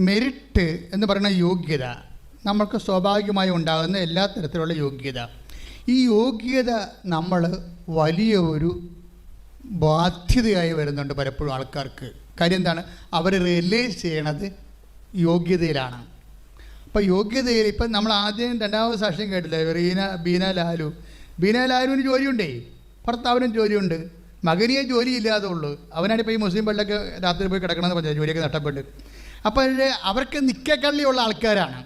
Merit എന്ന് പറയുന്ന യോഗ്യത നമ്മൾക്ക് സ്വാഭാവികമായി ഉണ്ടാകുന്ന എല്ലാ തരത്തിലുള്ള യോഗ്യത. ഈ യോഗ്യത നമ്മൾ വലിയ ഒരു ബാധ്യതയായി വരുന്നുണ്ട് പലപ്പോഴും ആൾക്കാർക്ക്. കാര്യം എന്താണ്? അവർ റിയലൈസ് ചെയ്യണത് യോഗ്യതയിലാണ്. അപ്പോൾ യോഗ്യതയിൽ ഇപ്പം നമ്മൾ ആദ്യം രണ്ടാമത് സാക്ഷ്യം കേട്ടില്ലേ? റീന ബീന ലാലു. ബീന ലാലുവിന് ജോലിയുണ്ടേ? ഭർത്താവിനും ജോലിയുണ്ട്. മകനിയെ ജോലിയില്ലാതെ ഉള്ളൂ. അവനാണിപ്പോൾ ഈ മുസ്ലിം പള്ളിയൊക്കെ രാത്രി പോയി കിടക്കണമെന്ന് പറഞ്ഞാൽ ജോലിയൊക്കെ നഷ്ടപ്പെട്ട്. അപ്പോൾ അവർക്ക് നിക്കക്കള്ളിയുള്ള ആൾക്കാരാണ്.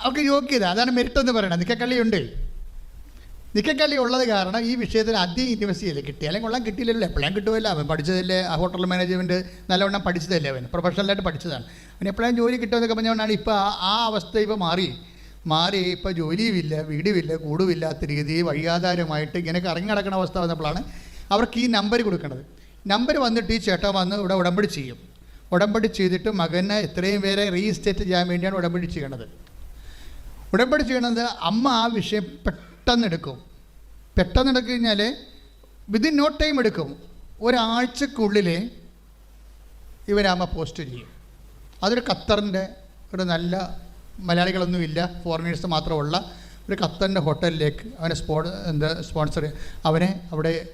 അവർക്ക് യോഗ്യത അതാണ് മെരിറ്റ് എന്ന് പറയുന്നത്. നിക്കക്കള്ളിയുണ്ട് നിക്കക്കള്ളി ഉള്ളത് കാരണം ഈ വിഷയത്തിൽ അധികം ഇന്റിമസി കിട്ടി അല്ലെങ്കിൽ കൊള്ളാൻ കിട്ടിയില്ലല്ലോ. എപ്പോഴും കിട്ടുമല്ലോ അവൻ പഠിച്ചതല്ലേ? ആ ഹോട്ടൽ മാനേജ്മെന്റ് നല്ലവണ്ണം പഠിച്ചതല്ലേ അവൻ? പ്രൊഫഷണലായിട്ട് പഠിച്ചതാണ്. അവൻ എപ്പോഴും ജോലി കിട്ടുമെന്നൊക്കെ പറഞ്ഞുകൊണ്ടാണ് ഇപ്പോൾ ആ അവസ്ഥ ഇപ്പോൾ മാറി. മാറി ഇപ്പോൾ ജോലിയുമില്ല വീടുമില്ല കൂടുമില്ലാത്ത രീതി വഴിയാധാരമായിട്ട് ഇങ്ങനെ കറങ്ങി അവസ്ഥ വന്നപ്പോഴാണ് അവർക്ക് ഈ നമ്പർ കൊടുക്കേണ്ടത് നമ്പർ വന്നിട്ട് ഈ ചേട്ടൻ വന്ന് ഇവിടെ ഉടമ്പടി ചെയ്യും. ഉടമ്പടി ചെയ്തിട്ട് മകനെ എത്രയും പേരെ റീസ്റ്റേറ്റ് ചെയ്യാൻ വേണ്ടിയാണ് ഉടമ്പടി ചെയ്യണത്. ഉടമ്പടി ചെയ്യണത് അമ്മ ആ വിഷയം പെട്ടെന്ന് എടുക്കും. പെട്ടെന്ന് കഴിഞ്ഞാൽ വിതിൻ നോ ടൈം എടുക്കും. ഒരാഴ്ചക്കുള്ളിൽ ഇവരമ്മ പോസ്റ്റ് ചെയ്യും. അതൊരു ഖത്തറിന്റെ ഒരു നല്ല മലയാളികളൊന്നുമില്ല ഫോറിനേഴ്സ് മാത്രമുള്ള ഒരു ഖത്തറിന്റെ ഹോട്ടലിലേക്ക് അവനെ സ്പോ എന്താ സ്പോൺസർ അവനെ അവിടെ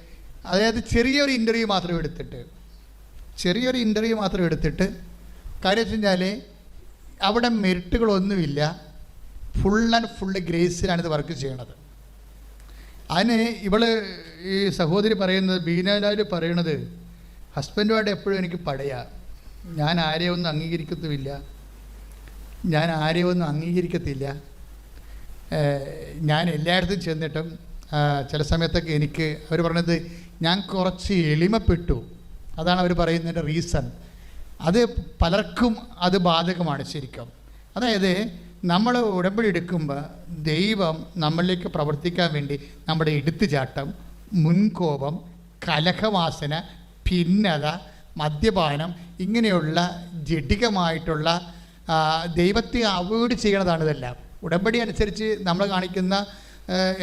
അതായത് ചെറിയൊരു ഇന്റർവ്യൂ മാത്രം എടുത്തിട്ട് ചെറിയൊരു ഇന്റർവ്യൂ മാത്രം എടുത്തിട്ട് കാര്യം വെച്ച് കഴിഞ്ഞാൽ അവിടെ മെറിറ്റുകളൊന്നുമില്ല ഫുൾ ആൻഡ് ഫുള്ള് ഗ്രേസിലാണ് ഇത് വർക്ക് ചെയ്യണത്. അതിന് ഇവൾ ഈ സഹോദരി പറയുന്നത് ബീനാലാൽ പറയണത് ഹസ്ബൻഡുമായിട്ട് എപ്പോഴും എനിക്ക് പടയാ. ഞാൻ ആരെയൊന്നും അംഗീകരിക്കത്തുമില്ല. ഞാൻ ആരെയൊന്നും അംഗീകരിക്കത്തില്ല. ഞാൻ എല്ലായിടത്തും ചെന്നിട്ടും ചില സമയത്തൊക്കെ എനിക്ക് അവർ പറഞ്ഞത് ഞാൻ കുറച്ച് എളിമപ്പെട്ടു. അതാണ് അവർ പറയുന്നതിന്റെ റീസൺ അത് പലർക്കും അത് ബാധകമാണ് ശരിക്കും. അതായത് നമ്മൾ ഉടമ്പടി എടുക്കുമ്പോൾ ദൈവം നമ്മളിലേക്ക് പ്രവർത്തിക്കാൻ വേണ്ടി നമ്മുടെ എടുത്തുചാട്ടം മുൻകോപം കലഹവാസന ഭിന്നത മദ്യപാനം ഇങ്ങനെയുള്ള ജഡികമായിട്ടുള്ള ദൈവത്തെ അവോയ്ഡ് ചെയ്യണതാണ് ഇതെല്ലാം ഉടമ്പടി അനുസരിച്ച് നമ്മൾ കാണിക്കുന്ന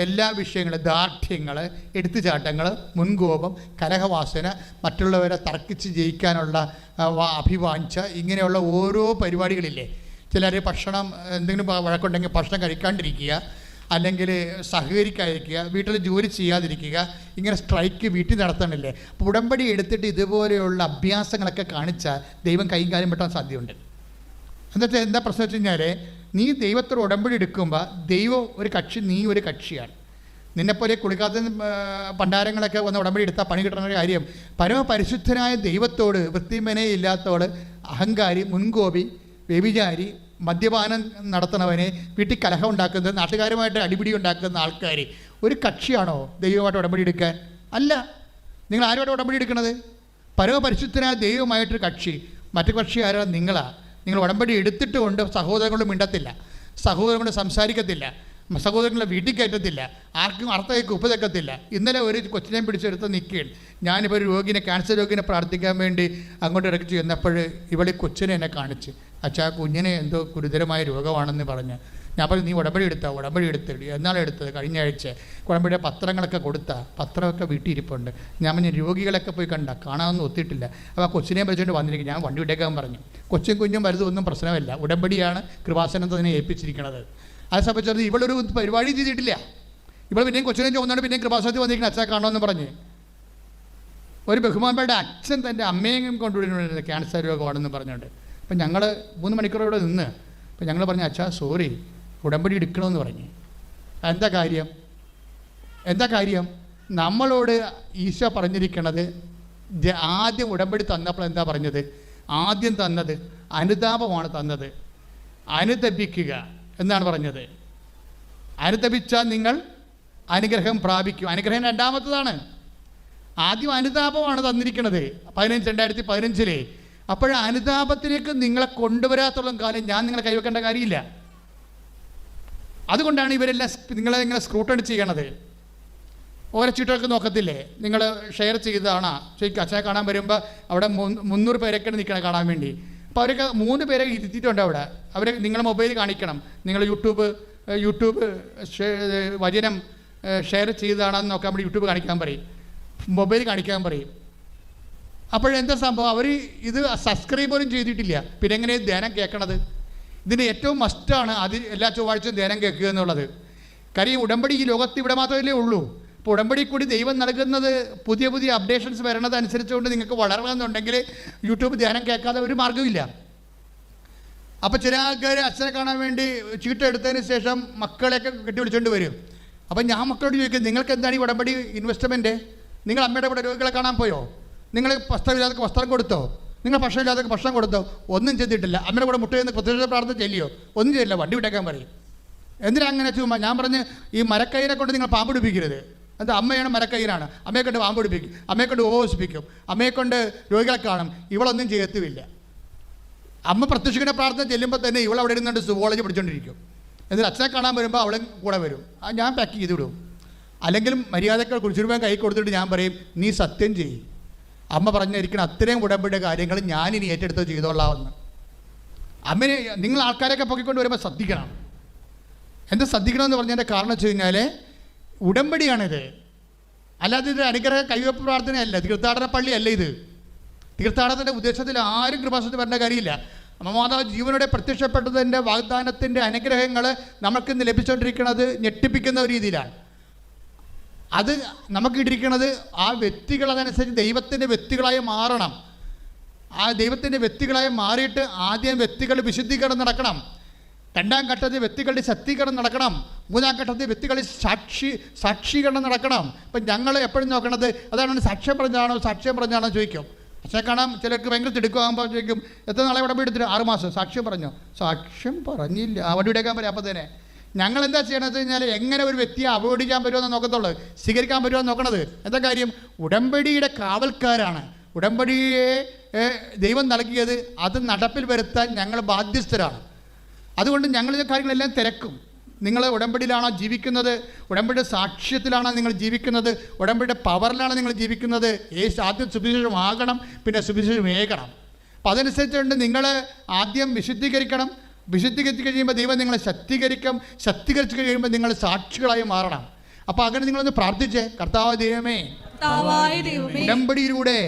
എല്ലാ വിഷയങ്ങളും ദാർഢ്യങ്ങൾ എടുത്തുചാട്ടങ്ങൾ മുൻകോപം കലഹവാസന മറ്റുള്ളവരെ തർക്കിച്ച് ജയിക്കാനുള്ള അഭിവാഞ്ച ഇങ്ങനെയുള്ള ഓരോ പരിപാടികളില്ലേ? ചിലർ ഭക്ഷണം എന്തെങ്കിലും വഴക്കുണ്ടെങ്കിൽ ഭക്ഷണം കഴിക്കാണ്ടിരിക്കുക അല്ലെങ്കിൽ സഹകരിക്കാതിരിക്കുക വീട്ടിൽ ജോലി ചെയ്യാതിരിക്കുക ഇങ്ങനെ സ്ട്രൈക്ക് വീട്ടിൽ നടത്തണില്ലേ? അപ്പോൾ ഉടമ്പടി എടുത്തിട്ട് ഇതുപോലെയുള്ള അഭ്യാസങ്ങളൊക്കെ കാണിച്ചാൽ ദൈവം കൈകാര്യം കാര്യം പെട്ടാൻ സാധ്യതയുണ്ട്. എന്നിട്ട് എന്താ പ്രശ്നം വെച്ച് കഴിഞ്ഞാൽ നീ ദൈവത്തോട് ഉടമ്പടി എടുക്കുമ്പോൾ ദൈവം ഒരു കക്ഷി നീ ഒരു കക്ഷിയാണ്. നിന്നെപ്പോലെ കുളിക്കാത്ത പണ്ടാരങ്ങളൊക്കെ വന്ന് ഉടമ്പടി എടുത്താൽ പണി കിട്ടുന്ന ഒരു കാര്യം. പരമപരിശുദ്ധനായ ദൈവത്തോട് വൃത്തിമനെ ഇല്ലാത്തവൾ അഹങ്കാരി മുൻകോപി വ്യഭിചാരി മദ്യപാനം നടത്തണവനെ വീട്ടിൽ കലഹം ഉണ്ടാക്കുന്നത് നാട്ടുകാരുമായിട്ട് അടിപിടി ഉണ്ടാക്കുന്ന ആൾക്കാർ ഒരു കക്ഷിയാണോ ദൈവമായിട്ട് ഉടമ്പടി എടുക്കാൻ? അല്ല. നിങ്ങൾ ആരുമായിട്ട് ഉടമ്പടി എടുക്കണത്? പരമപരിശുദ്ധനായ ദൈവമായിട്ടൊരു കക്ഷി. മറ്റു കക്ഷി ആരാ നിങ്ങളാ. നിങ്ങൾ ഉടമ്പടി എടുത്തിട്ട് കൊണ്ട് സഹോദരങ്ങളോട് മിണ്ടത്തില്ല. സഹോദരങ്ങളോട് സംസാരിക്കത്തില്ല. സഹോദരങ്ങളെ വീട്ടിൽ കയറ്റത്തില്ല. ആർക്കും അർത്ഥയ്ക്ക് ഉപ്പ് തെക്കത്തില്ല ഇന്നലെ ഒരു കൊച്ചിനെ പിടിച്ചെടുത്ത് നിൽക്കുകയാണ്. ഞാനിപ്പോൾ ഒരു രോഗിനെ ക്യാൻസർ രോഗിനെ പ്രാർത്ഥിക്കാൻ വേണ്ടി അങ്ങോട്ട് ഇടയ്ക്ക് ചെന്നപ്പോൾ ഇവളി കൊച്ചിനെ എന്നെ കാണിച്ച് അച്ഛാ കുഞ്ഞിനെ എന്തോ ഗുരുതരമായ രോഗമാണെന്ന് പറഞ്ഞ്. ഞാൻ പറഞ്ഞു നീ ഉടമ്പടി എടുത്താ? ഉടമ്പടി എടുത്തിട്ട് എന്നാണ് എടുത്തത്? കഴിഞ്ഞ ആഴ്ച ഉടമ്പടിയുടെ പത്രങ്ങളൊക്കെ കൊടുത്ത പത്രമൊക്കെ വീട്ടിയിരിപ്പുണ്ട് ഞാൻ പറഞ്ഞു രോഗികളൊക്കെ പോയി കണ്ട കാണാനൊന്നും ഒത്തിട്ടില്ല. അപ്പോൾ ആ കൊച്ചിനെ വിളിച്ചുകൊണ്ട് വന്നിരിക്കും ഞാൻ വണ്ടി വിട്ടേക്കാൻ പറഞ്ഞു. കൊച്ചും കുഞ്ഞും വലുതൊന്നും പ്രശ്നമല്ല. ഉടമ്പടിയാണ് കൃപാസനത്തിനെ ഏൽപ്പിച്ചിരിക്കുന്നത് അത് സംബന്ധിച്ചത് ഇവളൊരു പരിപാടി ചെയ്തിട്ടില്ല. ഇവൾ പിന്നെയും കൊച്ചിനെ ചോദിച്ചാണ് പിന്നെയും കൃപാസനത്തിൽ വന്നിരിക്കുന്നത് അച്ഛാ കാണണമെന്ന് പറഞ്ഞ്. ഒരു ബഹുമാനപ്പെട്ട അച്ഛൻ തന്റെ അമ്മയെയും കൊണ്ടുവരുന്നുണ്ട് ക്യാൻസർ രോഗമാണെന്ന് പറഞ്ഞുകൊണ്ട് അപ്പം ഞങ്ങൾ മൂന്ന് മണിക്കൂർ ഇവിടെ നിന്ന്. അപ്പം ഞങ്ങൾ പറഞ്ഞു അച്ഛാ സോറി. ഉടമ്പടി എടുക്കണമെന്ന് പറഞ്ഞു. എന്താ കാര്യം? എന്താ കാര്യം? നമ്മളോട് ഈശോ പറഞ്ഞിരിക്കണത് ആദ്യം ഉടമ്പടി തന്നപ്പോൾ എന്താ പറഞ്ഞത്? ആദ്യം തന്നത് അനുതാപമാണ് തന്നത്. അനുതപിക്കുക എന്നാണ് പറഞ്ഞത്. അനുതപിച്ചാൽ നിങ്ങൾ അനുഗ്രഹം പ്രാപിക്കും. അനുഗ്രഹം രണ്ടാമത്തതാണ്. ആദ്യം അനുതാപമാണ് തന്നിരിക്കുന്നത് പതിനഞ്ച് രണ്ടായിരത്തി പതിനഞ്ചിലെ. അപ്പോൾ അനുതാപത്തിലേക്ക് നിങ്ങളെ കൊണ്ടുവരാത്തോളം കാലം ഞാൻ നിങ്ങളെ കൈവെക്കേണ്ട കാര്യമില്ല. അതുകൊണ്ടാണ് ഇവരെല്ലാം നിങ്ങളെ നിങ്ങളെ ഇങ്ങനെ സ്ക്രൂട്ടണി ചെയ്യണത്. ഓരോ ചീട്ടൊക്കെ നോക്കത്തില്ലേ? നിങ്ങൾ ഷെയർ ചെയ്തതാണ്. ശരിക്കും അച്ഛനെ കാണാൻ വരുമ്പോൾ അവിടെ മുന്ന് മുന്നൂറ് പേരൊക്കെ നിൽക്കണം കാണാൻ വേണ്ടി. അപ്പോൾ അവരൊക്കെ മൂന്ന് പേരെ ഇരുത്തിയിട്ടുണ്ട് അവിടെ. അവർ നിങ്ങളുടെ മൊബൈൽ കാണിക്കണം. നിങ്ങൾ യൂട്യൂബ് യൂട്യൂബ് വചനം ഷെയർ ചെയ്തതാണെന്ന് നോക്കാൻ വേണ്ടി യൂട്യൂബ് കാണിക്കാൻ പറയും. മൊബൈൽ കാണിക്കാൻ പറയും. അപ്പോഴെന്താ സംഭവം? അവർ ഇത് സബ്സ്ക്രൈബ് പോലും ചെയ്തിട്ടില്ല. പിന്നെ എങ്ങനെ ധ്യാനം കേൾക്കണത്? ഇതിന്റെ ഏറ്റവും മസ്റ്റാണ് അത് എല്ലാ ചൊവ്വാഴ്ചയും ധ്യാനം കേൾക്കുക എന്നുള്ളത്. കാര്യം ഉടമ്പടി ഈ ലോകത്ത് ഇവിടെ മാത്രമല്ലേ ഉള്ളൂ. അപ്പോൾ ഉടമ്പടി കൂടി ദൈവം നൽകുന്നത് പുതിയ പുതിയ അപ്ഡേഷൻസ് വരണത് അനുസരിച്ചുകൊണ്ട് നിങ്ങൾക്ക് വളരണമെന്നുണ്ടെങ്കിൽ യൂട്യൂബ് ധ്യാനം കേൾക്കാതെ ഒരു മാർഗമില്ല അപ്പോൾ ചില ആൾക്കാർ അച്ഛനെ കാണാൻ വേണ്ടി ചീട്ട് എടുത്തതിന് ശേഷം മക്കളെയൊക്കെ കെട്ടി വിളിച്ചുകൊണ്ട് വരും. അപ്പം ഞാൻ മക്കളോട് ചോദിക്കും നിങ്ങൾക്ക് എന്താണ് ഈ ഉടമ്പടി ഇൻവെസ്റ്റ്മെന്റ് നിങ്ങൾ അമ്മയുടെ കൂടെ രോഗികളെ കാണാൻ പോയോ? നിങ്ങൾ വസ്ത്രമില്ലാത്ത വസ്ത്രം കൊടുത്തോ? നിങ്ങൾ ഭക്ഷണമില്ലാതെ ഭക്ഷണം കൊടുത്തോ? ഒന്നും ചെയ്തിട്ടില്ല. അമ്മയുടെ കൂടെ മുട്ടുകയെന്ന് പ്രത്യേക പ്രാർത്ഥന ചെല്ലിയോ ഒന്നും ചെയ്യില്ല. വണ്ടി വിട്ടേക്കാൻ പറയും. എന്തിനാ അങ്ങനെ ചുമ്മാ? ഞാൻ പറഞ്ഞ് ഈ മരക്കൈനെ കൊണ്ട് നിങ്ങൾ പാമ്പ് പിടിപ്പിക്കരുത്. അത് അമ്മയാണ് മരക്കൈനാണ് അമ്മയെ കൊണ്ട് പാമ്പ് പിടിപ്പിക്കും. അമ്മയെ കൊണ്ട് ഉപവസിപ്പിക്കും അമ്മയെ കൊണ്ട് രോഗികളെ കാണും. ഇവളൊന്നും ചെയ്യത്തുമില്ല അമ്മ പ്രത്യക്ഷിക്കുന്ന പ്രാർത്ഥന ചെല്ലുമ്പോൾ തന്നെ ഇവൾ അവിടെ ഇരുന്നുകൊണ്ട് സുവോളജി പഠിച്ചുകൊണ്ടിരിക്കും എന്നിട്ട് അച്ഛനെ കാണാൻ വരുമ്പോൾ അവളും കൂടെ വരും. ഞാൻ പാക്ക് ചെയ്ത് വിടും. അല്ലെങ്കിൽ മര്യാദക്കൾ കുടിച്ചിരുമ്പോൾ കൈ കൊടുത്തിട്ട് ഞാൻ പറയും നീ സത്യം ചെയ്യും. അമ്മ പറഞ്ഞിരിക്കണം അത്രയും ഉടമ്പടിയുടെ കാര്യങ്ങൾ ഞാനിനി ഏറ്റെടുത്ത് ചെയ്തോളാമെന്ന്. അമ്മനെ നിങ്ങൾ ആൾക്കാരെയൊക്കെ പൊക്കിക്കൊണ്ട് വരുമ്പോൾ ശ്രദ്ധിക്കണം. എന്താ ശ്രദ്ധിക്കണമെന്ന് പറഞ്ഞതിന്റെ കാരണം വെച്ച് കഴിഞ്ഞാൽ ഉടമ്പടിയാണിത്. അല്ലാതെ ഇത് അനുഗ്രഹ കൈവപ്പ് പ്രാർത്ഥനയല്ല തീർത്ഥാടന പള്ളിയല്ല ഇത്. തീർത്ഥാടനത്തിന്റെ ഉദ്ദേശത്തിൽ ആരും കൃപാസനത്തിൽ വരേണ്ട കാര്യമില്ല. അമ്മമാതാവ് ജീവനോടെ പ്രത്യക്ഷപ്പെട്ടതിന്റെ വാഗ്ദാനത്തിന്റെ അനുഗ്രഹങ്ങൾ നമുക്കിന്ന് ലഭിച്ചുകൊണ്ടിരിക്കുന്നത് ഞെട്ടിപ്പിക്കുന്ന ഒരു രീതിയിലാണ്. അത് നമുക്ക് ഇട്ടിരിക്കുന്നത് ആ വ്യക്തികൾ അതനുസരിച്ച് ദൈവത്തിന്റെ വ്യക്തികളായി മാറണം. ആ ദൈവത്തിന്റെ വ്യക്തികളായി മാറിയിട്ട് ആദ്യം വ്യക്തികൾ വിശുദ്ധീകരണം നടക്കണം. രണ്ടാം ഘട്ടത്തിൽ വ്യക്തികളുടെ ശക്തീകരണം നടക്കണം. മൂന്നാം ഘട്ടത്തിൽ വ്യക്തികളിൽ സാക്ഷി സാക്ഷീകരണം നടക്കണം. ഇപ്പം ഞങ്ങൾ എപ്പോഴും നോക്കണത് അതാണ് സാക്ഷ്യം പറഞ്ഞാണോ സാക്ഷ്യം പറഞ്ഞാണോ ചോദിക്കും. പക്ഷേ കാണാം ചിലർക്ക് ഭയങ്കര തിടുക്കമാകുമ്പോൾ ചോദിക്കും എത്ര നാളെ ഇവിടെ എടുത്തിട്ട്? ആറ് മാസം. സാക്ഷ്യം പറഞ്ഞോ? സാക്ഷ്യം പറഞ്ഞില്ല. അവിടെ എടുക്കാൻ പറ്റും അപ്പോൾ തന്നെ. ഞങ്ങൾ എന്താ ചെയ്യണമെന്ന് വെച്ച് കഴിഞ്ഞാൽ എങ്ങനെ ഒരു വ്യക്തിയെ ചെയ്യാൻ പറ്റുമെന്ന് നോക്കത്തുള്ളൂ. സ്വീകരിക്കാൻ പറ്റുമെന്ന് നോക്കണത്. എന്താ കാര്യം? ഉടമ്പടിയുടെ കാവൽക്കാരാണ്. ഉടമ്പടിയെ ദൈവം നൽകിയത് അത് നടപ്പിൽ വരുത്താൻ ഞങ്ങൾ ബാധ്യസ്ഥരാണ്. അതുകൊണ്ട് ഞങ്ങൾ കാര്യങ്ങളെല്ലാം തിരക്കും. നിങ്ങൾ ഉടമ്പടിയിലാണോ ജീവിക്കുന്നത്? ഉടമ്പടിയുടെ സാക്ഷ്യത്തിലാണോ നിങ്ങൾ ജീവിക്കുന്നത്? ഉടമ്പടിയുടെ പവറിലാണോ നിങ്ങൾ ജീവിക്കുന്നത്? ഏ ആദ്യം സുവിശേഷമാകണം പിന്നെ സുവിശേഷം ഏകണം അപ്പം അതനുസരിച്ചുകൊണ്ട് നിങ്ങൾ ആദ്യം വിശുദ്ധീകരിക്കണം. വിശുദ്ധീകരിച്ച് കഴിയുമ്പോൾ ദൈവം നിങ്ങളെ ശക്തീകരിക്കും. ശക്തീകരിച്ച് കഴിയുമ്പോൾ നിങ്ങൾ സാക്ഷികളായി മാറണം. അപ്പോൾ അങ്ങനെ നിങ്ങളൊന്ന് പ്രാർത്ഥിച്ചേ. കർത്താവ് ദൈവമേ ഉടമ്പടിയിലൂടെ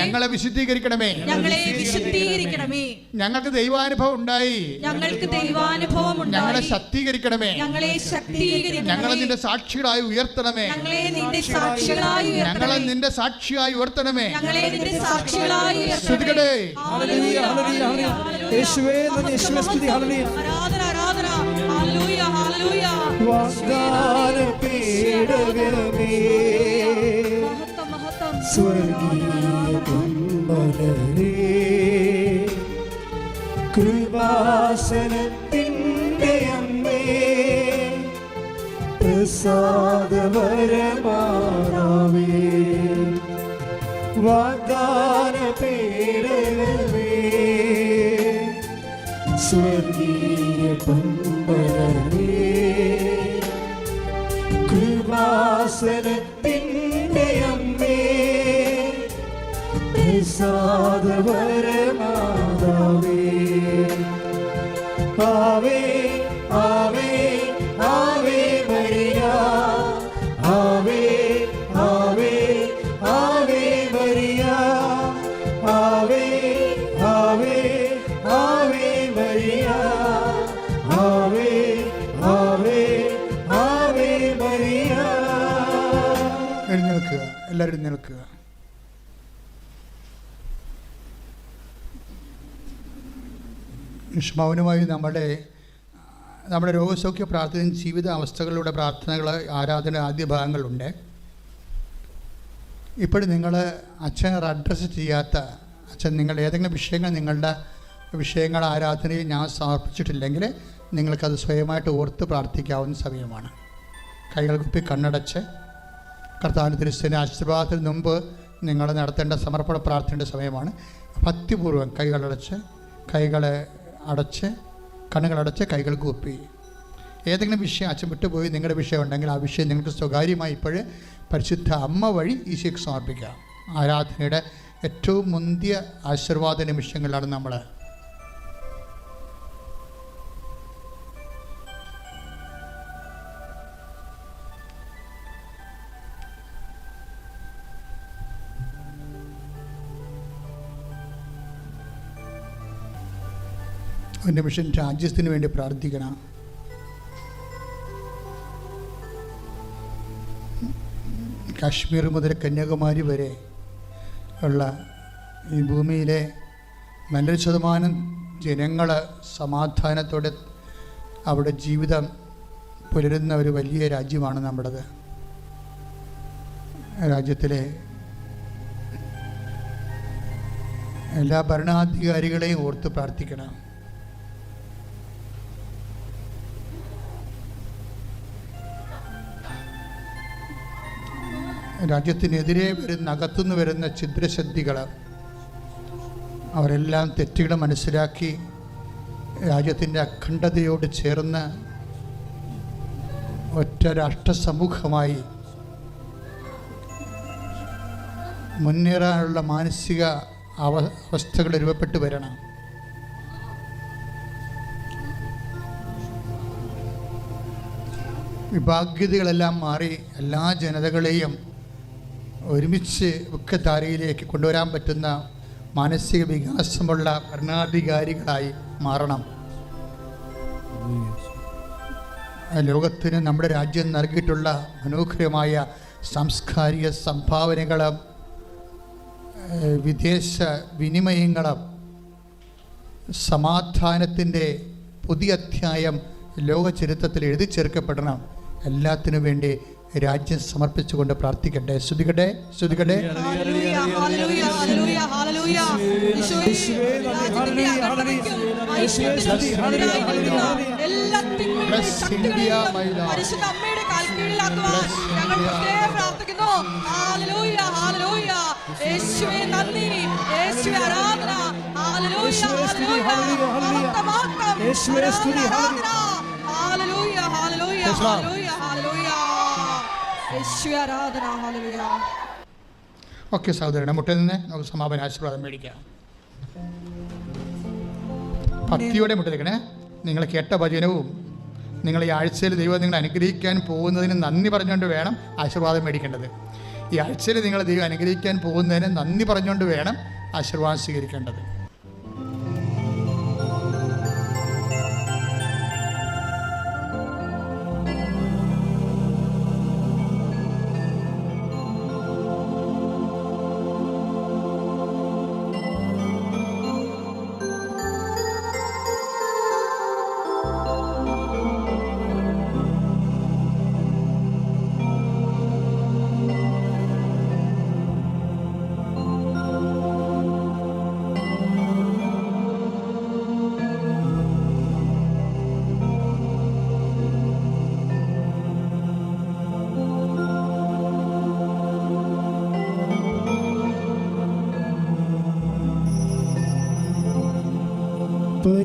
ഞങ്ങളെ വിശുദ്ധീകരിക്കണമേ. ഞങ്ങളെ വിശുദ്ധീകരിക്കണമേ. ഞങ്ങൾക്ക് ദൈവാനുഭവം ഉണ്ടായി. ഞങ്ങൾക്ക് ദൈവാനുഭവം ഞങ്ങളെ ശക്തീകരിക്കണമേ. ഞങ്ങളെ ശക്തീകരിക്കണം ഞങ്ങളെ നിന്റെ സാക്ഷികളായി ഉയർത്തണമേ. ഞങ്ങളെ നിന്റെ സാക്ഷികളായി ഞങ്ങളെ ഉയർത്തണമേ നിന്റെ സാക്ഷിയായി ഉയർത്തണമേ. ഞങ്ങളെ നിന്റെ സാക്ഷികളായി ഉയർത്തണമേ. ശ്രുതികടേ ഹല്ലേലൂയ, ഹല്ലേലൂയ, ഹല്ലേലൂയ. ഹല്ലേലൂയ. യേശുവേ, നന്ദി, യേശുവേ, സ്തുതി, ഹല്ലേലൂയ. ആരാധന ആരാധന. ഹല്ലേലൂയ ഹല്ലേലൂയ. വാഗ്ദാന സ്വർഗീയ കുമ്പലരേ കൃപാസനത്തിന്റെ അമ്മേ പ്രസാദവരമാണവേ വാഗ്ദാന പീഠകമേ സ്വർഗീയ കൃപാസനത്തിന്റെ ആവേ ആവേ ആവേ ആവേ ആവേ ആവേ ആവേ ആവേ ആവേ ആവേ ആവേ എഴുന്നേൽക്കുക എല്ലാവരും നിൽക്കുക മൗനമായി നമ്മുടെ നമ്മുടെ രോഗസൗഖ്യ പ്രാർത്ഥന ജീവിത അവസ്ഥകളുടെ പ്രാർത്ഥനകൾ ആരാധന ആദ്യ ഭാഗങ്ങളുണ്ട്. ഇപ്പോഴും നിങ്ങൾ അച്ഛൻ അഡ്രസ്സ് ചെയ്യാത്ത അച്ഛൻ നിങ്ങൾ ഏതെങ്കിലും വിഷയങ്ങൾ നിങ്ങളുടെ വിഷയങ്ങൾ ആരാധനയിൽ ഞാൻ സമർപ്പിച്ചിട്ടില്ലെങ്കിൽ നിങ്ങൾക്കത് സ്വയമായിട്ട് ഓർത്ത് പ്രാർത്ഥിക്കാവുന്ന സമയമാണ്. കൈകൾ കുപ്പി കണ്ണടച്ച് കർത്താവിന് തിരുസ്ഥിന് ആശീർവാദത്തിന് മുമ്പ് നിങ്ങൾ നടത്തേണ്ട സമർപ്പണ പ്രാർത്ഥനയുടെ സമയമാണ്. ഭക്തിപൂർവം കൈകളടച്ച് കൈകളെ അടച്ച് കണ്ണുകളടച്ച് കൈകൾ കൂപ്പി ഏതെങ്കിലും വിഷയം അച്ഛൻ വിട്ടുപോയി നിങ്ങളുടെ വിഷയം ഉണ്ടെങ്കിൽ ആ വിഷയം നിങ്ങൾക്ക് സ്വകാര്യമായി ഇപ്പോൾ പരിശുദ്ധ അമ്മ വഴി ഈശോയ്ക്ക് സമർപ്പിക്കാം. ആരാധനയുടെ ഏറ്റവും മുന്തിയ ആശീർവാദ നിമിഷങ്ങളിലാണ് നമ്മൾ ഒരു നിമിഷം രാജ്യത്തിന് വേണ്ടി പ്രാർത്ഥിക്കണം. കാശ്മീർ മുതൽ കന്യാകുമാരി വരെ ഉള്ള ഈ ഭൂമിയിലെ നല്ലൊരു ശതമാനം ജനങ്ങൾ സമാധാനത്തോടെ അവിടെ ജീവിതം പുലരുന്ന ഒരു വലിയ രാജ്യമാണ് നമ്മുടേത്. രാജ്യത്തിലെ എല്ലാ ഭരണാധികാരികളെയും ഓർത്ത് പ്രാർത്ഥിക്കണം. രാജ്യത്തിനെതിരെ വരുന്ന അകത്തുനിന്ന് വരുന്ന ഛിദ്രശക്തികൾ അവരെല്ലാം തെറ്റുകൾ മനസ്സിലാക്കി രാജ്യത്തിന്റെ അഖണ്ഡതയോട് ചേർന്ന് ഒറ്റ രാഷ്ട്രസമൂഹമായി മുന്നേറാനുള്ള മാനസിക അവ അവസ്ഥകൾ രൂപപ്പെട്ടു വരണം. വിഭാഗ്യതകളെല്ലാം മാറി എല്ലാ ജനതകളെയും ഒരുമിച്ച് മുഖ്യധാരയിലേക്ക് കൊണ്ടുവരാൻ പറ്റുന്ന മാനസിക വികാസമുള്ള ഭരണാധികാരികളായി മാറണം. ലോകത്തിന് നമ്മുടെ രാജ്യം നൽകിയിട്ടുള്ള മനോഹരമായ സാംസ്കാരിക സംഭാവനകളും വിദേശ വിനിമയങ്ങളും സമാധാനത്തിന്റെ പുതിയ അധ്യായം ലോക ചരിത്രത്തിൽ എഴുതി ചേർക്കപ്പെടണം. എല്ലാത്തിനും വേണ്ടി രാജ്യം സമർപ്പിച്ചുകൊണ്ട് പ്രാർത്ഥിക്കട്ടെ. ശ്രുതികട്ടെ ശ്രുതികട്ടെ ആരാധന. ഓക്കെ സഹോദരനെ മുട്ടിൽ നിന്ന് നമുക്ക് സമാപന ആശീർവാദം മേടിക്കാം. ഭക്തിയോടെ മുട്ടിലേക്കണേ നിങ്ങൾ കേട്ട ഭജനവും നിങ്ങൾ ഈ ആഴ്ചയിൽ ദൈവം നിങ്ങൾ അനുഗ്രഹിക്കാൻ പോകുന്നതിന് നന്ദി പറഞ്ഞുകൊണ്ട് വേണം ആശീർവാദം മേടിക്കേണ്ടത്. ഈ ആഴ്ചയിൽ നിങ്ങൾ ദൈവം അനുഗ്രഹിക്കാൻ പോകുന്നതിന് നന്ദി പറഞ്ഞുകൊണ്ട് വേണം ആശീർവാദം സ്വീകരിക്കേണ്ടത്.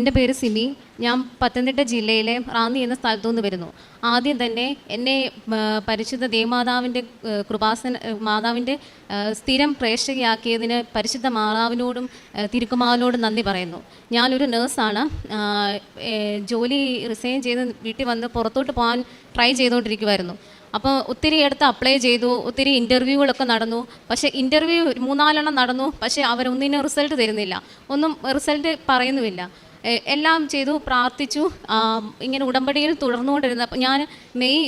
എന്റെ പേര് സിമി. ഞാൻ പത്തനംതിട്ട ജില്ലയിലെ റാന്നി എന്ന സ്ഥലത്തു നിന്ന് വരുന്നു. ആദ്യം തന്നെ എന്നെ പരിശുദ്ധ ദേവമാതാവിന്റെ കൃപാസന മാതാവിന്റെ സ്ഥിരം പ്രേക്ഷകയാക്കിയതിന് പരിശുദ്ധ മാതാവിനോടും തിരുക്കുമാവിനോടും നന്ദി പറയുന്നു. ഞാനൊരു നേഴ്സാണ്. ജോലി റിസൈൻ ചെയ്ത് വീട്ടിൽ വന്ന് പുറത്തോട്ട് പോകാൻ ട്രൈ ചെയ്തുകൊണ്ടിരിക്കുമായിരുന്നു അപ്പോൾ ഒത്തിരി അടുത്ത് അപ്ലൈ ചെയ്തു ഒത്തിരി ഇന്റർവ്യൂകളൊക്കെ നടന്നു. പക്ഷേ ഇന്റർവ്യൂ മൂന്നാലെണ്ണം നടന്നു. പക്ഷേ അവരൊന്നിനും റിസൾട്ട് തരുന്നില്ല. ഒന്നും റിസൾട്ട് പറയുന്നുമില്ല. എല്ലാം ചെയ്തു പ്രാർത്ഥിച്ചു. ഇങ്ങനെ ഉടമ്പടിയിൽ തുടർന്നുകൊണ്ടിരുന്ന അപ്പോൾ ഞാൻ മെയ്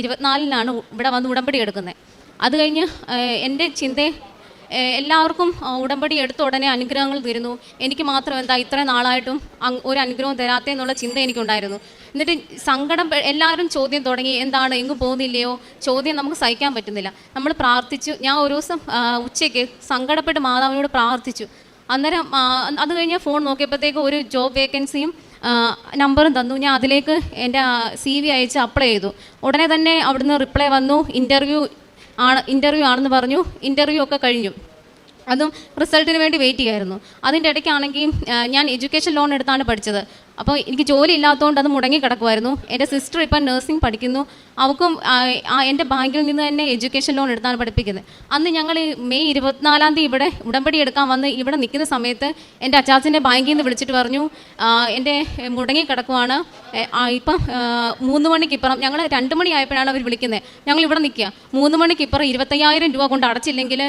ഇരുപത്തിനാലിനാണ് ഇവിടെ വന്ന് ഉടമ്പടി എടുക്കുന്നത്. അത് കഴിഞ്ഞ് എന്റെ ചിന്തയെ എല്ലാവർക്കും ഉടമ്പടി എടുത്ത ഉടനെ അനുഗ്രഹങ്ങൾ തരുന്നു. എനിക്ക് മാത്രം എന്താ ഇത്രയും നാളായിട്ടും ഒരു അനുഗ്രഹം തരാത്ത എന്നുള്ള ചിന്ത എനിക്കുണ്ടായിരുന്നു. എന്നിട്ട് സങ്കടം എല്ലാവരും ചോദ്യം തുടങ്ങി എന്താണ് എങ്ങും പോകുന്നില്ലയോ? ചോദ്യം നമുക്ക് സഹിക്കാൻ പറ്റുന്നില്ല. നമ്മൾ പ്രാർത്ഥിച്ചു. ഞാൻ ഒരു ദിവസം ഉച്ചയ്ക്ക് സങ്കടപ്പെട്ട് മാതാവിനോട് പ്രാർത്ഥിച്ചു. അന്നേരം അത് കഴിഞ്ഞ് ഫോൺ നോക്കിയപ്പോഴത്തേക്ക് ഒരു ജോബ് വേക്കൻസിയും നമ്പറും തന്നു. ഞാൻ അതിലേക്ക് എന്റെ സി വി അയച്ച് അപ്ലൈ ചെയ്തു. ഉടനെ തന്നെ അവിടുന്ന് റിപ്ലൈ വന്നു. ഇന്റർവ്യൂ ആണ് ഇന്റർവ്യൂ ആണെന്ന് പറഞ്ഞു. ഇന്റർവ്യൂ ഒക്കെ കഴിഞ്ഞു. അതും റിസൾട്ടിന് വേണ്ടി വെയിറ്റ് ചെയ്യായിരുന്നു. അതിന്റെ ഇടയ്ക്കാണെങ്കിൽ ഞാൻ എഡ്യൂക്കേഷൻ ലോൺ എടുത്താണ് പഠിച്ചത്. അപ്പോൾ എനിക്ക് ജോലി ഇല്ലാത്തതുകൊണ്ട് അത് മുടങ്ങി കിടക്കുമായിരുന്നു എന്റെ സിസ്റ്റർ ഇപ്പം നഴ്സിംഗ് പഠിക്കുന്നു. അവൾക്കും എന്റെ ബാങ്കിൽ നിന്ന് തന്നെ എഡ്യൂക്കേഷൻ ലോൺ എടുത്താണ് പഠിപ്പിക്കുന്നത്. അന്ന് ഞങ്ങൾ മെയ് ഇരുപത്തിനാലാം തീയതി ഇവിടെ ഉടമ്പടി എടുക്കാൻ വന്ന് ഇവിടെ നിൽക്കുന്ന സമയത്ത് എന്റെ അച്ചാച്ചന്റെ ബാങ്കിൽ നിന്ന് വിളിച്ചിട്ട് പറഞ്ഞു എന്റെ മുടങ്ങി കിടക്കുവാണ്. ഇപ്പം മൂന്ന് മണിക്ക് ഇപ്പുറം ഞങ്ങൾ രണ്ട് മണിയായപ്പോഴാണ് അവർ വിളിക്കുന്നത്. ഞങ്ങൾ ഇവിടെ നിൽക്കുക. മൂന്ന് മണിക്ക് ഇപ്പുറം ഇരുപത്തയ്യായിരം രൂപ കൊണ്ട് അടച്ചില്ലെങ്കിൽ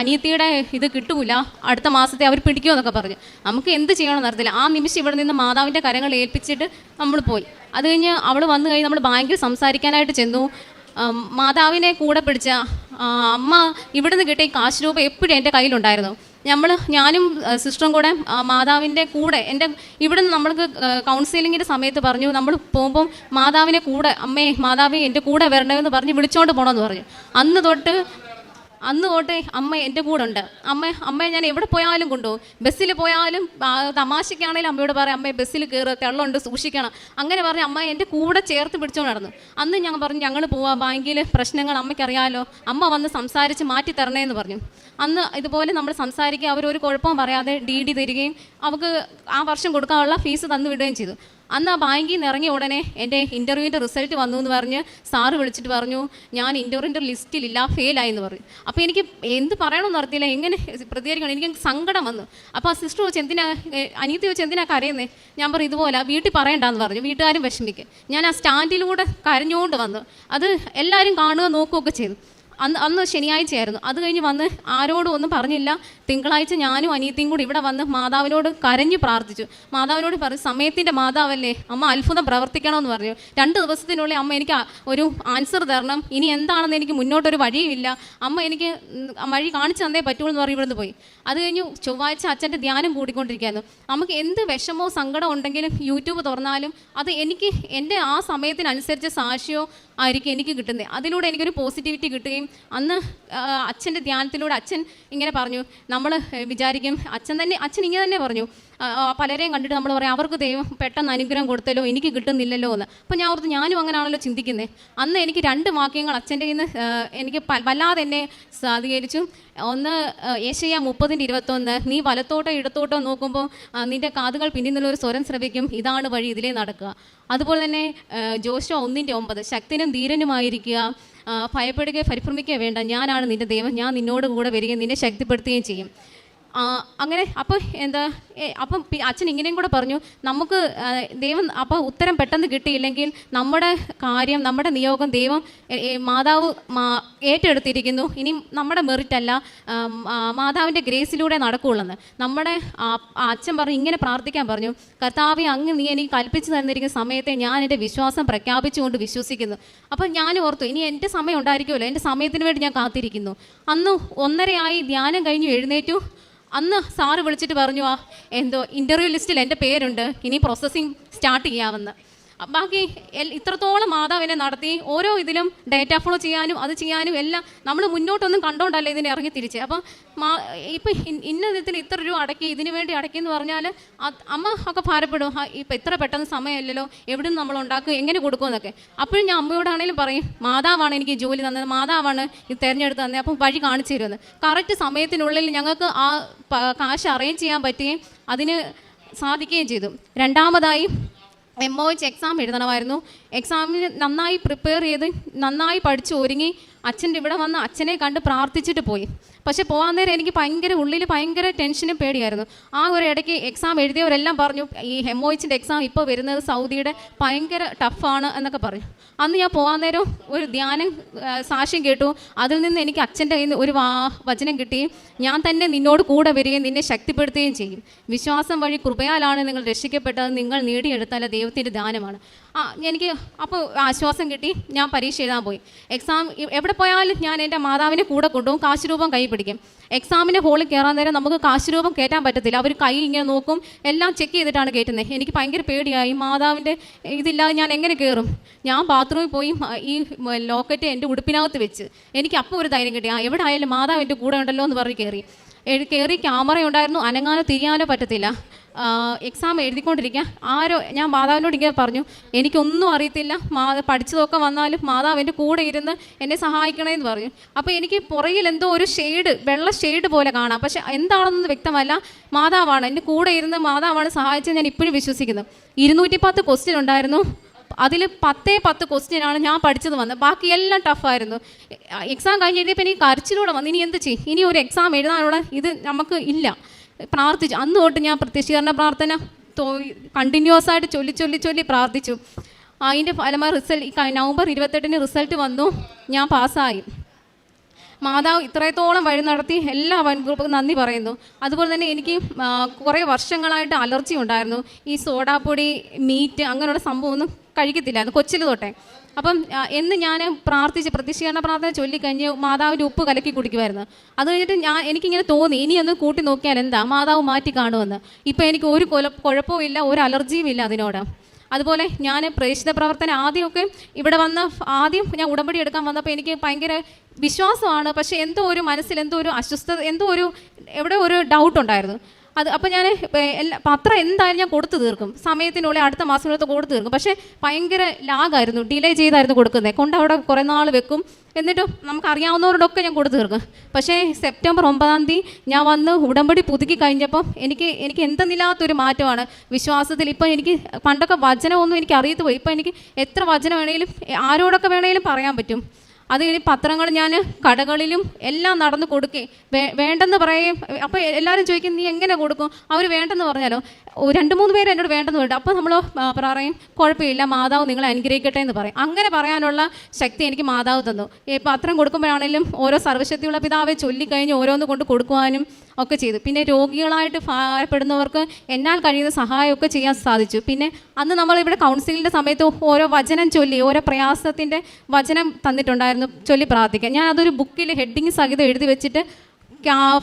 അനിയത്തിയുടെ ഇത് കിട്ടൂല. അടുത്ത മാസത്തെ അവർ പിടിക്കുമെന്നൊക്കെ പറഞ്ഞു. നമുക്ക് എന്ത് ചെയ്യണമെന്ന് അറിയത്തില്ല. ആ നിമിഷം ഇവിടെ നിന്ന് മാതാവിന്റെ കരങ്ങൾ ഏൽപ്പിച്ചിട്ട് നമ്മൾ പോയി. അത് കഴിഞ്ഞ് അവൾ വന്നു കഴിഞ്ഞ് നമ്മൾ ബാങ്കിൽ സംസാരിക്കാനായിട്ട് ചെന്നു. മാതാവിനെ കൂടെ പിടിച്ച അമ്മ ഇവിടുന്ന് കിട്ടിയ കാശ് രൂപ എപ്പോഴും എന്റെ കയ്യിലുണ്ടായിരുന്നു. നമ്മൾ ഞാനും സിസ്റ്ററും കൂടെ മാതാവിന്റെ കൂടെ എന്റെ ഇവിടുന്ന് നമ്മൾക്ക് കൗൺസിലിങ്ങിന്റെ സമയത്ത് പറഞ്ഞു നമ്മൾ പോകുമ്പം മാതാവിനെ കൂടെ അമ്മേ മാതാവേ എന്റെ കൂടെ വരണമെന്ന് പറഞ്ഞ് വിളിച്ചോണ്ട് പോകണമെന്ന് പറഞ്ഞു. അന്ന് തൊട്ട് അന്ന് തൊട്ട് അമ്മ എന്റെ കൂടെ ഉണ്ട് അമ്മ അമ്മയെ ഞാൻ എവിടെ പോയാലും കൊണ്ടുപോകും. ബസ്സിൽ പോയാലും തമാശയ്ക്കാണെങ്കിലും അമ്മയോട് പറയും അമ്മയെ ബസ്സിൽ കയറുക തെള്ളമുണ്ട് സൂക്ഷിക്കണം. അങ്ങനെ പറഞ്ഞ് അമ്മ എന്റെ കൂടെ ചേർത്ത് പിടിച്ചുകൊണ്ട് നടന്നു. അന്ന് ഞാൻ പറഞ്ഞു ഞങ്ങൾ പോവാ ബാങ്കിൽ പ്രശ്നങ്ങൾ അമ്മയ്ക്കറിയാലോ. അമ്മ വന്ന് സംസാരിച്ച് മാറ്റി തരണേന്ന് പറഞ്ഞു. അന്ന് ഇതുപോലെ നമ്മൾ സംസാരിക്കുക അവരൊരു കുഴപ്പവും പറയാതെ ഡി ഡി തരികയും അവർക്ക് ആ വർഷം കൊടുക്കാനുള്ള ഫീസ് തന്നു വിടുകയും ചെയ്തു. അന്ന് ആ ബാങ്കിൽ നിന്ന് ഇറങ്ങിയ ഉടനെ എന്റെ ഇന്റർവ്യൂവിന്റെ റിസൾട്ട് വന്നു എന്ന് പറഞ്ഞ് സാറ് വിളിച്ചിട്ട് പറഞ്ഞു ഞാൻ ഇന്റർവ്യൂവിന്റെ ലിസ്റ്റിലില്ല ഫെയിലായി എന്ന് പറഞ്ഞു. അപ്പോൾ എനിക്ക് എന്ത് പറയണമെന്ന് അറിയത്തില്ല എങ്ങനെ പ്രതികരിക്കണം? എനിക്ക് സങ്കടം വന്നു. അപ്പോൾ ആ സിസ്റ്റർ ചോദിച്ചു എന്തിനാ അനിയത്തി വെച്ച് എന്തിനാ കരയുന്നേ? ഞാൻ പറഞ്ഞു ഇതുപോലെ വീട്ടിൽ പറയണ്ടെന്ന് പറഞ്ഞു. വീട്ടുകാരും വിഷമിക്കുക ഞാൻ ആ സ്റ്റാൻഡിലൂടെ കരഞ്ഞുകൊണ്ട് വന്നു. അത് എല്ലാവരും കാണുക നോക്കുകയൊക്കെ ചെയ്തു. അന്ന് അന്ന് ശനിയാഴ്ചയായിരുന്നു. അത് കഴിഞ്ഞ് വന്ന് ആരോടും ഒന്നും പറഞ്ഞില്ല. തിങ്കളാഴ്ച ഞാനും അനിയത്തിയും കൂടി ഇവിടെ വന്ന് മാതാവിനോട് കരഞ്ഞു പ്രാർത്ഥിച്ചു. മാതാവിനോട് പറഞ്ഞു സമയത്തിന്റെ മാതാവല്ലേ അമ്മ അത്ഭുതം പ്രവർത്തിക്കണമെന്ന് പറഞ്ഞു. രണ്ട് ദിവസത്തിനുള്ളിൽ അമ്മ എനിക്ക് ഒരു ആൻസർ തരണം. ഇനി എന്താണെന്ന് എനിക്ക് മുന്നോട്ടൊരു വഴിയുമില്ല. അമ്മ എനിക്ക് വഴി കാണിച്ചു തന്നേ പറ്റുള്ളൂ എന്ന് പറഞ്ഞ് ഇവിടുന്ന് പോയി. അത് കഴിഞ്ഞ് ചൊവ്വാഴ്ച അച്ഛന്റെ ധ്യാനം കൂടിക്കൊണ്ടിരിക്കുകയായിരുന്നു. നമുക്ക് എന്ത് വിഷമോ സങ്കടം ഉണ്ടെങ്കിലും യൂട്യൂബ് തുറന്നാലും അത് എനിക്ക് എന്റെ ആ സമയത്തിനനുസരിച്ച് സാക്ഷിയോ ആയിരിക്കും എനിക്ക് കിട്ടുന്നത്. അതിലൂടെ എനിക്കൊരു പോസിറ്റിവിറ്റി കിട്ടുകയും അന്ന് അച്ഛന്റെ ധ്യാനത്തിലൂടെ അച്ഛൻ ഇങ്ങനെ പറഞ്ഞു. നമ്മൾ വിചാരിക്കും അച്ഛൻ തന്നെ അച്ഛൻ ഇങ്ങനെ തന്നെ പറഞ്ഞു. പലരെയും കണ്ടിട്ട് നമ്മൾ പറയാം അവർക്ക് ദൈവം പെട്ടെന്ന് അനുഗ്രഹം കൊടുത്തല്ലോ എനിക്ക് കിട്ടുന്നില്ലല്ലോ എന്ന്. അപ്പോൾ ഞാൻ ഓർത്ത് ഞാനും അങ്ങനെയാണല്ലോ ചിന്തിക്കുന്നത് അന്ന് എനിക്ക് രണ്ട് വാക്യങ്ങൾ അച്ഛന്റെ നിന്ന് എനിക്ക് വല്ലാതെ എന്നെ സ്വാധീകരിച്ചു ഒന്ന് ഏഷ്യ മുപ്പതിന്റെ ഇരുപത്തൊന്ന് നീ വലത്തോട്ടോ ഇടത്തോട്ടോ നോക്കുമ്പോൾ നിന്റെ കാതുകൾ പിന്നിൽ നിന്നുള്ള ഒരു സ്വരം ശ്രവിക്കും. ഇതാണ് വഴി ഇതിലേ നടക്കുക. അതുപോലെ തന്നെ ജോഷോ ഒന്നിന്റെ ഒമ്പത് ശക്തനും ധീരനുമായിരിക്കുക. ഭയപ്പെടുകയോ പരിഭ്രമിക്കുകയോ വേണ്ട. ഞാനാണ് നിന്റെ ദൈവം. ഞാൻ നിന്നോട് കൂടെ വരികയും നിന്നെ ശക്തിപ്പെടുത്തുകയും ചെയ്യും. അങ്ങനെ അപ്പോൾ എന്താ അപ്പം അച്ഛൻ ഇങ്ങനെയും കൂടെ പറഞ്ഞു നമുക്ക് ദൈവം അപ്പോൾ ഉത്തരം പെട്ടെന്ന് കിട്ടിയില്ലെങ്കിൽ നമ്മുടെ കാര്യം നമ്മുടെ നിയോഗം ദൈവം മാതാവ് ഏറ്റെടുത്തിരിക്കുന്നു. ഇനി നമ്മുടെ മെറിറ്റ് അല്ല ആ, ആ, മാതാവിന്റെ ഗ്രേസിലൂടെ നടക്കുകയുള്ളെന്ന് നമ്മുടെ അച്ഛൻ പറഞ്ഞു ഇങ്ങനെ പ്രാർത്ഥിക്കാൻ പറഞ്ഞു കർത്താവെ അങ്ങ് നീ എനിക്ക് കൽപ്പിച്ചു തന്നിരിക്കുന്ന സമയത്തെ ഞാൻ എന്റെ വിശ്വാസം പ്രഖ്യാപിച്ചുകൊണ്ട് വിശ്വസിക്കുന്നു. അപ്പം ഞാൻ ഓർത്തു ഇനി എന്റെ സമയം ഉണ്ടായിരിക്കുമല്ലോ എന്റെ സമയത്തിന് വേണ്ടി ഞാൻ കാത്തിരിക്കുന്നു. അന്ന് ഒന്നരയായി ധ്യാനം കഴിഞ്ഞു എഴുന്നേറ്റു. അന്ന് സാറ് വിളിച്ചിട്ട് പറഞ്ഞു ആ എന്തോ ഇന്റർവ്യൂ ലിസ്റ്റിൽ എന്റെ പേരുണ്ട്. ഇനി പ്രോസസ്സിങ് സ്റ്റാർട്ട് ചെയ്യാമെന്ന്. ബാക്കി ഇത്രത്തോളം മാതാവിനെ നടത്തി. ഓരോ ഇതിലും ഡേറ്റ ഫോളോ ചെയ്യാനും അത് ചെയ്യാനും എല്ലാം നമ്മൾ മുന്നോട്ടൊന്നും കണ്ടോണ്ടല്ലേ ഇതിനെ ഇറങ്ങി തിരിച്ച്. അപ്പം മാ ഇപ്പം ഇന്ന വിധത്തിൽ ഇത്ര രൂപ അടക്കി ഇതിന് വേണ്ടി അടക്കി എന്ന് പറഞ്ഞാൽ അമ്മ ഒക്കെ ഭാരപ്പെടും. ഇപ്പൊ ഇത്ര പെട്ടെന്ന് സമയമില്ലല്ലോ എവിടെ നിന്ന് നമ്മൾ ഉണ്ടാക്കും എങ്ങനെ കൊടുക്കുമെന്നൊക്കെ അപ്പോഴും ഞാൻ അമ്മയോടാണെങ്കിലും പറയും മാതാവാണ് എനിക്ക് ജോലി തന്നത് മാതാവാണ് ഇത് തിരഞ്ഞെടുത്ത് തന്നത് അപ്പം വഴി കാണിച്ചു തരുമെന്ന്. കറക്റ്റ് സമയത്തിനുള്ളിൽ ഞങ്ങൾക്ക് ആ കാശ് അറേഞ്ച് ചെയ്യാൻ പറ്റുകയും അതിന് സാധിക്കുകയും ചെയ്തു. രണ്ടാമതായി എം ഒ എച്ച് എക്സാം എഴുതണമായിരുന്നു എക്സാമിന് നന്നായി പ്രിപ്പയർ ചെയ്ത് നന്നായി പഠിച്ച് ഒരുങ്ങി അച്ഛന്റെ ഇവിടെ വന്ന് അച്ഛനെ കണ്ട് പ്രാർത്ഥിച്ചിട്ട് പോയി. പക്ഷേ പോകാൻ നേരം എനിക്ക് ഭയങ്കര ഉള്ളിൽ ഭയങ്കര ടെൻഷനും പേടിയായിരുന്നു. ആ ഒരു ഇടയ്ക്ക് എക്സാം എഴുതിയവരെല്ലാം പറഞ്ഞു ഈ എം ഒ എച്ചിന്റെ എക്സാം ഇപ്പോൾ വരുന്നത് സൗദിയുടെ ഭയങ്കര ടഫാണ് എന്നൊക്കെ പറഞ്ഞു. അന്ന് ഞാൻ പോകാൻ നേരം ഒരു ധ്യാനം സാക്ഷ്യം കേട്ടു. അതിൽ നിന്ന് എനിക്ക് അച്ഛന്റെ കയ്യിൽ നിന്ന് ഒരു വചനം കിട്ടി. ഞാൻ തന്നെ നിന്നോട് കൂടെ വരികയും നിന്നെ ശക്തിപ്പെടുത്തുകയും ചെയ്യും. വിശ്വാസം വഴി കൃപയാലാണ് നിങ്ങൾ രക്ഷിക്കപ്പെട്ടത്. നിങ്ങൾ നേടിയെടുത്താൽ ദൈവത്തിന്റെ ദാനമാണ്. ആ എനിക്ക് അപ്പോൾ ആശ്വാസം കിട്ടി. ഞാൻ പരീക്ഷ എഴുതാൻ പോയി. എക്സാം എവിടെ പോയാലും ഞാൻ എന്റെ മാതാവിനെ കൂടെ കൊണ്ടുപോകും കാശ് രൂപം കൈ പിടിക്കും. എക്സാമിന്റെ ഹോളിൽ കയറാൻ നേരം നമുക്ക് കാശ് രൂപം കയറ്റാൻ പറ്റത്തില്ല. അവർ കൈ ഇങ്ങനെ നോക്കും എല്ലാം ചെക്ക് ചെയ്തിട്ടാണ് കയറ്റുന്നത് എനിക്ക് ഭയങ്കര പേടിയായി. മാതാവിന്റെ ഇതില്ലാതെ ഞാൻ എങ്ങനെ കയറും ഞാൻ ബാത്റൂമിൽ പോയി ഈ ലോക്കറ്റ് എന്റെ ഉടുപ്പിനകത്ത് വെച്ച്. എനിക്ക് അപ്പോൾ ഒരു ധൈര്യം കിട്ടി. ആ എവിടെ ആയാലും മാതാവ് എന്റെ കൂടെ ഉണ്ടല്ലോ എന്ന് പറഞ്ഞ് കയറി കയറി ക്യാമറ ഉണ്ടായിരുന്നു. അനങ്ങാനോ തിരിയാനോ പറ്റത്തില്ല. എക്സാം എഴുതിക്കൊണ്ടിരിക്കുക ആരോ ഞാൻ മാതാവിനോട് ഇങ്ങനെ പറഞ്ഞു എനിക്കൊന്നും അറിയത്തില്ല. മാ പഠിച്ചതൊക്കെ വന്നാലും മാതാവ് എന്റെ കൂടെ ഇരുന്ന് എന്നെ സഹായിക്കണമെന്ന് പറഞ്ഞു. അപ്പോൾ എനിക്ക് പുറകിൽ എന്തോ ഒരു ഷെയ്ഡ് വെള്ള ഷെയ്ഡ് പോലെ കാണാം. പക്ഷെ എന്താണെന്നൊന്നും വ്യക്തമല്ല. മാതാവാണ് എന്റെ കൂടെ ഇരുന്ന് മാതാവാണ് സഹായിച്ചത് ഞാൻ ഇപ്പോഴും വിശ്വസിക്കുന്നു. ഇരുന്നൂറ്റി പത്ത് ക്വസ്റ്റ്യൻ ഉണ്ടായിരുന്നു. അതിൽ പത്തേ പത്ത് ക്വസ്റ്റ്യനാണ് ഞാൻ പഠിച്ചത് വന്നത്. ബാക്കി എല്ലാം ടഫായിരുന്നു എക്സാം കഴിഞ്ഞ് എഴുതിയപ്പോൾ എനിക്ക് കരച്ചിലൂടെ വന്നു. ഇനി എന്ത് ചെയ്യും? ഇനി ഒരു എക്സാം എഴുതാനുള്ള ഇത് നമുക്ക് ഇല്ല. പ്രാർത്ഥിച്ചു. അന്ന് തൊട്ട് ഞാൻ പ്രത്യക്ഷീകരണ പ്രാർത്ഥന കണ്ടിന്യൂസ് ആയിട്ട് ചൊല്ലി ചൊല്ലി ചൊല്ലി പ്രാർത്ഥിച്ചു. അതിന്റെ ഫലമായി റിസൾട്ട് ഈ നവംബർ ഇരുപത്തെട്ടിന് റിസൾട്ട് വന്നു. ഞാൻ പാസ്സായി മാതാവ് ഇത്രത്തോളം വഴി നടത്തി എല്ലാ വൻഗ്രൂപ്പും നന്ദി പറയുന്നു. അതുപോലെ തന്നെ എനിക്ക് കുറേ വർഷങ്ങളായിട്ട് അലർജി ഉണ്ടായിരുന്നു. ഈ സോഡാപ്പൊടി മീറ്റ് അങ്ങനെയുള്ള സംഭവമൊന്നും കഴിക്കത്തില്ലായിരുന്നു. കൊച്ചിൽ തൊട്ടേ. അപ്പം എന്ന് ഞാൻ പ്രാർത്ഥിച്ച് പ്രതിഷേധ പ്രാർത്ഥന ചൊല്ലിക്കഴിഞ്ഞ് മാതാവിന്റെ ഉപ്പ് കലക്കി കുടിക്കുമായിരുന്നു. അത് കഴിഞ്ഞിട്ട് ഞാൻ എനിക്കിങ്ങനെ തോന്നി ഇനി ഒന്ന് കൂട്ടി നോക്കിയാൽ എന്താ? മാതാവ് മാറ്റി കാണുമെന്ന്. ഇപ്പം എനിക്ക് ഒരു കൊല കുഴപ്പവും ഇല്ല ഒരു അലർജിയും ഇല്ല അതിനോട്. അതുപോലെ ഞാൻ പ്രേക്ഷിത പ്രവർത്തനം ആദ്യമൊക്കെ ഇവിടെ വന്ന് ആദ്യം ഞാൻ ഉടമ്പടി എടുക്കാൻ വന്നപ്പോൾ എനിക്ക് ഭയങ്കര വിശ്വാസമാണ്. പക്ഷേ എന്തോ ഒരു മനസ്സിൽ എന്തോ ഒരു അസ്വസ്ഥത എന്തോ ഒരു എവിടെ ഒരു ഡൗട്ട് ഉണ്ടായിരുന്നു. അത് അപ്പോൾ ഞാൻ എല്ലാ പത്രം എന്തായാലും ഞാൻ കൊടുത്തു തീർക്കും. സമയത്തിനുള്ളിൽ അടുത്ത മാസത്തിനകത്ത് കൊടുത്തു തീർക്കും. പക്ഷേ ഭയങ്കര ലാഗായിരുന്നു. ഡിലേ ചെയ്തായിരുന്നു കൊടുക്കുന്നത് കൊണ്ട് അവിടെ കുറേ നാൾ വെക്കും. എന്നിട്ട് നമുക്കറിയാവുന്നവരോടൊക്കെ ഞാൻ കൊടുത്തു തീർക്കും. പക്ഷേ സെപ്റ്റംബർ ഒമ്പതാം തീയതി ഞാൻ വന്ന് ഉടമ്പടി പുതുക്കി കഴിഞ്ഞപ്പം എനിക്ക് എനിക്ക് എന്തെന്നില്ലാത്തൊരു മാറ്റമാണ്. വിശ്വാസത്തിൽ ഇപ്പം എനിക്ക് പണ്ടൊക്കെ വചനമൊന്നും എനിക്ക് അറിയത്ത് പോയി. ഇപ്പം എനിക്ക് എത്ര വചനം വേണമെങ്കിലും ആരോടൊക്കെ വേണമെങ്കിലും പറയാൻ പറ്റും. അത് കഴിഞ്ഞ് പത്രങ്ങൾ ഞാൻ കടകളിലും എല്ലാം നടന്ന് കൊടുക്കേ. വേണ്ടെന്ന് പറയും അപ്പോൾ എല്ലാവരും ചോദിക്കും നീ എങ്ങനെ കൊടുക്കും? അവർ വേണ്ടെന്ന് പറഞ്ഞാലോ രണ്ട് മൂന്ന് പേര് എന്നോട് വേണ്ടെന്ന് വേണ്ട അപ്പോൾ നമ്മൾ പറയും കുഴപ്പമില്ല മാതാവ് നിങ്ങളെ അനുഗ്രഹിക്കട്ടെ എന്ന് പറയും. അങ്ങനെ പറയാനുള്ള ശക്തി എനിക്ക് മാതാവ് തന്നു. ഈ പത്രം കൊടുക്കുമ്പോഴാണെങ്കിലും ഓരോ സർവശക്തിയുള്ള പിതാവെ ചൊല്ലിക്കഴിഞ്ഞ് ഓരോന്ന് കൊണ്ട് കൊടുക്കുവാനും ഒക്കെ ചെയ്തു. പിന്നെ രോഗികളായിട്ട് ഭാരപ്പെടുന്നവർക്ക് എന്നാൽ കഴിയുന്ന സഹായമൊക്കെ ചെയ്യാൻ സാധിച്ചു. പിന്നെ അന്ന് നമ്മൾ ഇവിടെ കൗൺസിലിന്റെ സമയത്ത് ഓരോ വചനം ചൊല്ലി ഓരോ പ്രയാസത്തിന്റെ വചനം തന്നിട്ടുണ്ടായിരുന്നു ചൊല്ലി പ്രാർത്ഥിക്കാൻ. ഞാൻ അതൊരു ബുക്കിൽ ഹെഡിങ് സഹിതം എഴുതി വെച്ചിട്ട്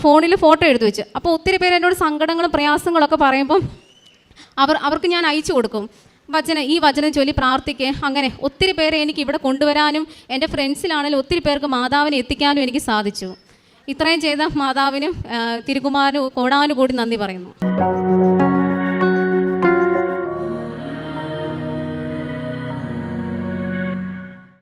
ഫോണിൽ ഫോട്ടോ എഴുതി വെച്ചു. അപ്പോൾ ഒത്തിരി പേര് എന്നോട് സങ്കടങ്ങളും പ്രയാസങ്ങളൊക്കെ പറയുമ്പം അവർ അവർക്ക് ഞാൻ അയച്ചു കൊടുക്കും. വചനം ഈ വചനം ചൊല്ലി പ്രാർത്ഥിക്കുക അങ്ങനെ ഒത്തിരി പേരെ എനിക്ക് ഇവിടെ കൊണ്ടുവരാനും എന്റെ ഫ്രണ്ട്സിലാണെങ്കിലും ഒത്തിരി പേർക്ക് മാതാവിനെ എത്തിക്കാനും എനിക്ക് സാധിച്ചു. ഇത്രയും ചെയ്ത മാതാവിനും തിരുകുമാരനും കോടാനുകൂടി നന്ദി പറയുന്നു.